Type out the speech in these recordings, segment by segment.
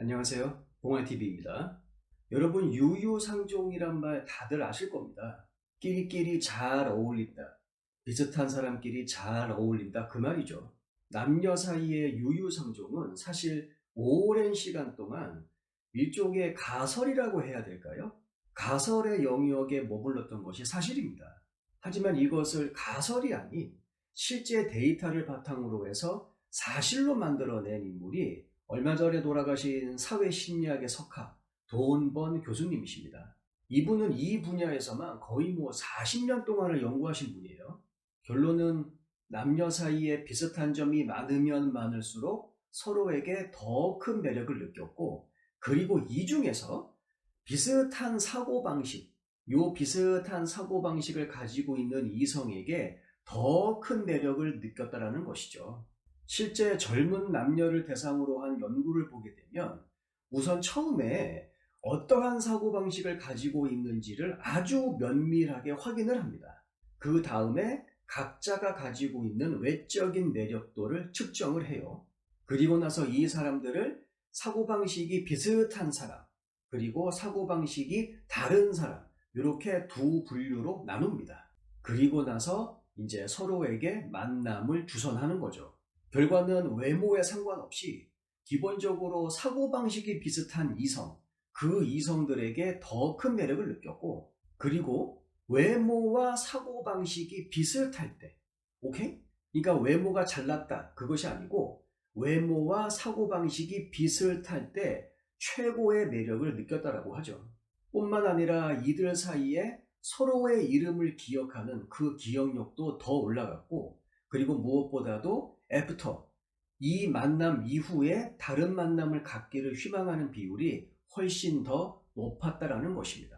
안녕하세요. 봉화TV입니다. 여러분, 유유상종이란 말 다들 아실 겁니다. 끼리끼리 잘 어울린다. 비슷한 사람끼리 잘 어울린다. 그 말이죠. 남녀 사이의 유유상종은 사실 오랜 시간 동안 일종의 가설이라고 해야 될까요? 가설의 영역에 머물렀던 것이 사실입니다. 하지만 이것을 가설이 아닌 실제 데이터를 바탕으로 해서 사실로 만들어낸 인물이 얼마 전에 돌아가신 사회심리학의 석학, 돈번 교수님이십니다. 이분은 이 분야에서만 거의 뭐 40년 동안을 연구하신 분이에요. 결론은 남녀 사이에 비슷한 점이 많으면 많을수록 서로에게 더 큰 매력을 느꼈고, 그리고 이 중에서 비슷한 사고방식, 요 비슷한 사고방식을 가지고 있는 이성에게 더 큰 매력을 느꼈다라는 것이죠. 실제 젊은 남녀를 대상으로 한 연구를 보게 되면 우선 처음에 어떠한 사고방식을 가지고 있는지를 아주 면밀하게 확인을 합니다. 그 다음에 각자가 가지고 있는 외적인 매력도를 측정을 해요. 그리고 나서 이 사람들을 사고방식이 비슷한 사람, 그리고 사고방식이 다른 사람, 이렇게 두 분류로 나눕니다. 그리고 나서 이제 서로에게 만남을 주선하는 거죠. 결과는 외모에 상관없이 기본적으로 사고방식이 비슷한 이성, 그 이성들에게 더 큰 매력을 느꼈고, 그리고 외모와 사고방식이 비슷할 때, 오케이? 그러니까 외모가 잘났다, 그것이 아니고, 외모와 사고방식이 비슷할 때 최고의 매력을 느꼈다라고 하죠. 뿐만 아니라 이들 사이에 서로의 이름을 기억하는 그 기억력도 더 올라갔고, 그리고 무엇보다도 애프터, 이 만남 이후에 다른 만남을 갖기를 희망하는 비율이 훨씬 더 높았다라는 것입니다.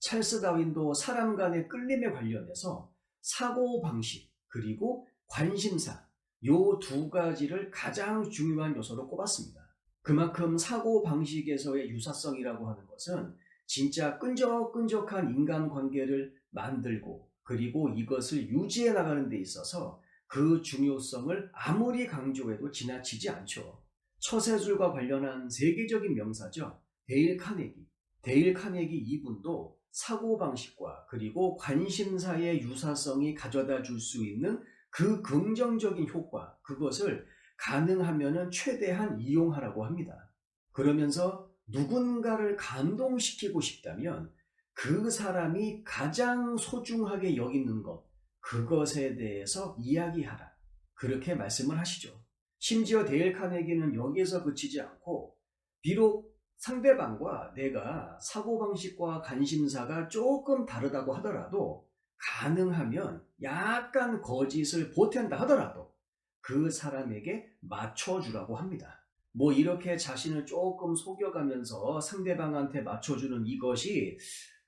찰스 다윈도 사람 간의 끌림에 관련해서 사고 방식 그리고 관심사 요 두 가지를 가장 중요한 요소로 꼽았습니다. 그만큼 사고 방식에서의 유사성이라고 하는 것은 진짜 끈적끈적한 인간 관계를 만들고 그리고 이것을 유지해 나가는 데 있어서 그 중요성을 아무리 강조해도 지나치지 않죠. 처세술과 관련한 세계적인 명사죠. 데일 카네기. 데일 카네기 이분도 사고방식과 그리고 관심사의 유사성이 가져다 줄 수 있는 그 긍정적인 효과, 그것을 가능하면 최대한 이용하라고 합니다. 그러면서 누군가를 감동시키고 싶다면 그 사람이 가장 소중하게 여기는 것, 그것에 대해서 이야기하라. 그렇게 말씀을 하시죠. 심지어 데일 카네기는 여기에서 그치지 않고 비록 상대방과 내가 사고방식과 관심사가 조금 다르다고 하더라도 가능하면 약간 거짓을 보탠다 하더라도 그 사람에게 맞춰주라고 합니다. 뭐 이렇게 자신을 조금 속여가면서 상대방한테 맞춰주는 이것이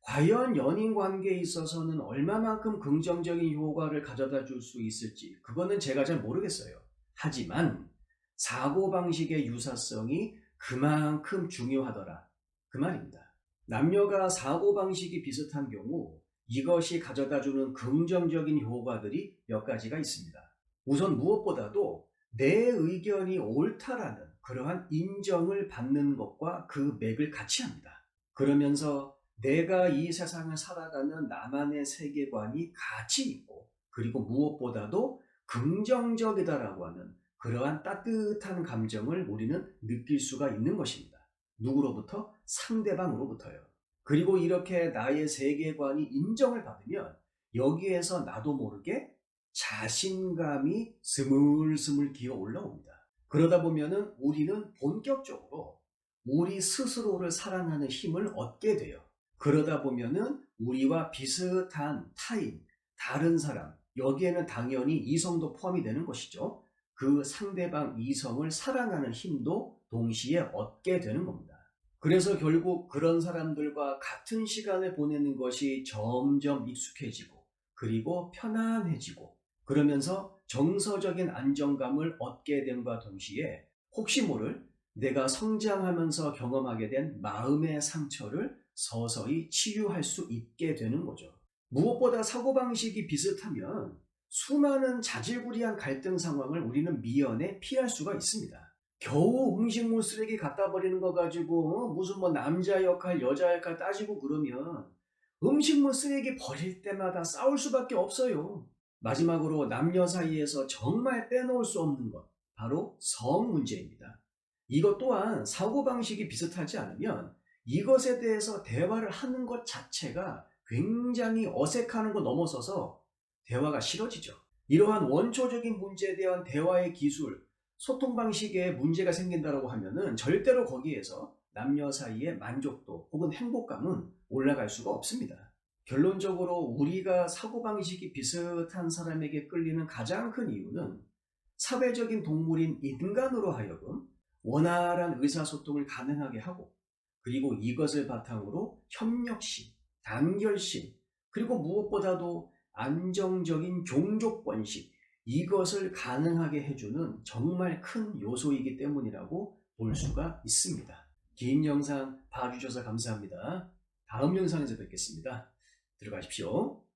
과연 연인 관계에 있어서는 얼마만큼 긍정적인 효과를 가져다 줄 수 있을지 그거는 제가 잘 모르겠어요. 하지만 사고방식의 유사성이 그만큼 중요하더라. 그 말입니다. 남녀가 사고방식이 비슷한 경우 이것이 가져다 주는 긍정적인 효과들이 몇 가지가 있습니다. 우선 무엇보다도 내 의견이 옳다라는 그러한 인정을 받는 것과 그 맥을 같이 합니다. 그러면서 내가 이 세상을 살아가는 나만의 세계관이 가치 있고 그리고 무엇보다도 긍정적이다라고 하는 그러한 따뜻한 감정을 우리는 느낄 수가 있는 것입니다. 누구로부터? 상대방으로부터요. 그리고 이렇게 나의 세계관이 인정을 받으면 여기에서 나도 모르게 자신감이 스물스물 기어 올라옵니다. 그러다 보면은 우리는 본격적으로 우리 스스로를 사랑하는 힘을 얻게 돼요. 그러다 보면은 우리와 비슷한 타인, 다른 사람, 여기에는 당연히 이성도 포함이 되는 것이죠. 그 상대방 이성을 사랑하는 힘도 동시에 얻게 되는 겁니다. 그래서 결국 그런 사람들과 같은 시간을 보내는 것이 점점 익숙해지고, 그리고 편안해지고, 그러면서 정서적인 안정감을 얻게 됨과 동시에 혹시 모를 내가 성장하면서 경험하게 된 마음의 상처를 서서히 치유할 수 있게 되는 거죠. 무엇보다 사고방식이 비슷하면 수많은 자질구리한 갈등 상황을 우리는 미연에 피할 수가 있습니다. 겨우 음식물 쓰레기 갖다 버리는 거 가지고 어? 무슨 뭐 남자 역할, 여자 역할 따지고 그러면 음식물 쓰레기 버릴 때마다 싸울 수밖에 없어요. 마지막으로 남녀 사이에서 정말 빼놓을 수 없는 것, 바로 성 문제입니다. 이것 또한 사고방식이 비슷하지 않으면 이것에 대해서 대화를 하는 것 자체가 굉장히 어색하는 거 넘어서서 대화가 싫어지죠. 이러한 원초적인 문제에 대한 대화의 기술, 소통 방식에 문제가 생긴다고 하면은 절대로 거기에서 남녀 사이의 만족도 혹은 행복감은 올라갈 수가 없습니다. 결론적으로 우리가 사고방식이 비슷한 사람에게 끌리는 가장 큰 이유는 사회적인 동물인 인간으로 하여금 원활한 의사소통을 가능하게 하고 그리고 이것을 바탕으로 협력심, 단결심, 그리고 무엇보다도 안정적인 종족번식, 이것을 가능하게 해주는 정말 큰 요소이기 때문이라고 볼 수가 있습니다. 긴 영상 봐주셔서 감사합니다. 다음 영상에서 뵙겠습니다. 들어가십시오.